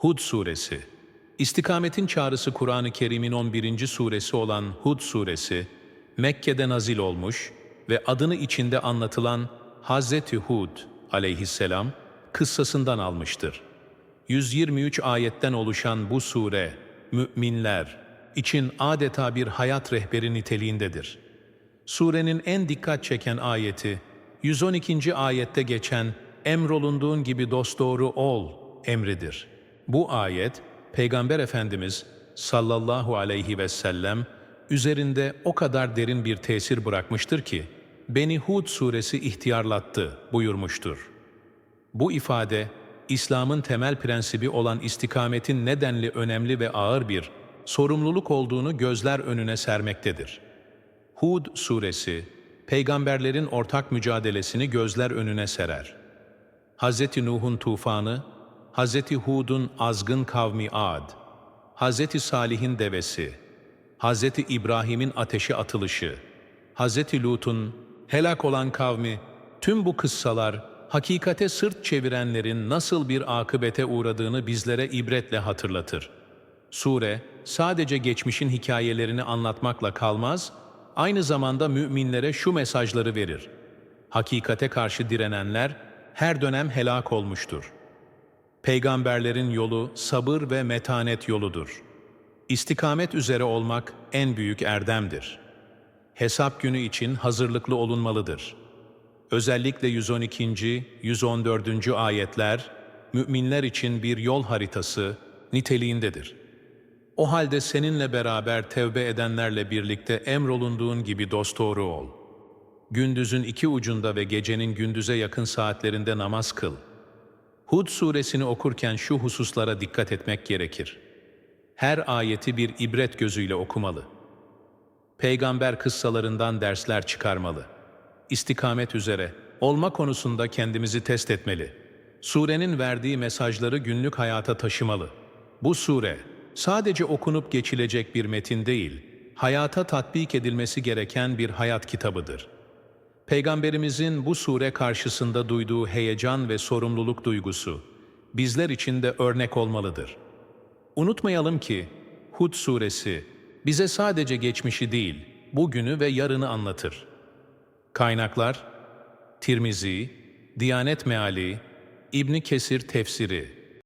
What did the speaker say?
Hud Suresi İstikametin çağrısı Kur'an-ı Kerim'in 11. suresi olan Hud Suresi, Mekke'de nazil olmuş ve adını içinde anlatılan Hazreti Hud aleyhisselam kıssasından almıştır. 123 ayetten oluşan bu sure, müminler için adeta bir hayat rehberi niteliğindedir. Surenin en dikkat çeken ayeti, 112. ayette geçen emrolunduğun gibi dosdoğru ol emridir. Bu ayet, Peygamber Efendimiz sallallahu aleyhi ve sellem üzerinde o kadar derin bir tesir bırakmıştır ki, Beni Hud suresi ihtiyarlattı buyurmuştur. Bu ifade, İslam'ın temel prensibi olan istikametin nedenli önemli ve ağır bir sorumluluk olduğunu gözler önüne sermektedir. Hud suresi, peygamberlerin ortak mücadelesini gözler önüne serer. Hz. Nuh'un tufanı, Hz. Hud'un azgın kavmi Ad, Hz. Salih'in devesi, Hz. İbrahim'in ateşe atılışı, Hz. Lut'un helak olan kavmi, tüm bu kıssalar hakikate sırt çevirenlerin nasıl bir akıbete uğradığını bizlere ibretle hatırlatır. Sure, sadece geçmişin hikayelerini anlatmakla kalmaz, aynı zamanda müminlere şu mesajları verir. Hakikate karşı direnenler her dönem helak olmuştur. Peygamberlerin yolu sabır ve metanet yoludur. İstikamet üzere olmak en büyük erdemdir. Hesap günü için hazırlıklı olunmalıdır. Özellikle 112. 114. ayetler müminler için bir yol haritası niteliğindedir. O halde seninle beraber tevbe edenlerle birlikte emrolunduğun gibi dosdoğru ol. Gündüzün iki ucunda ve gecenin gündüze yakın saatlerinde namaz kıl. Hud suresini okurken şu hususlara dikkat etmek gerekir. Her ayeti bir ibret gözüyle okumalı. Peygamber kıssalarından dersler çıkarmalı. İstikamet üzere, olma konusunda kendimizi test etmeli. Surenin verdiği mesajları günlük hayata taşımalı. Bu sure, sadece okunup geçilecek bir metin değil, hayata tatbik edilmesi gereken bir hayat kitabıdır. Peygamberimizin bu sure karşısında duyduğu heyecan ve sorumluluk duygusu, bizler için de örnek olmalıdır. Unutmayalım ki, Hud suresi, bize sadece geçmişi değil, bugünü ve yarını anlatır. Kaynaklar, Tirmizi, Diyanet Meali, İbni Kesir Tefsiri,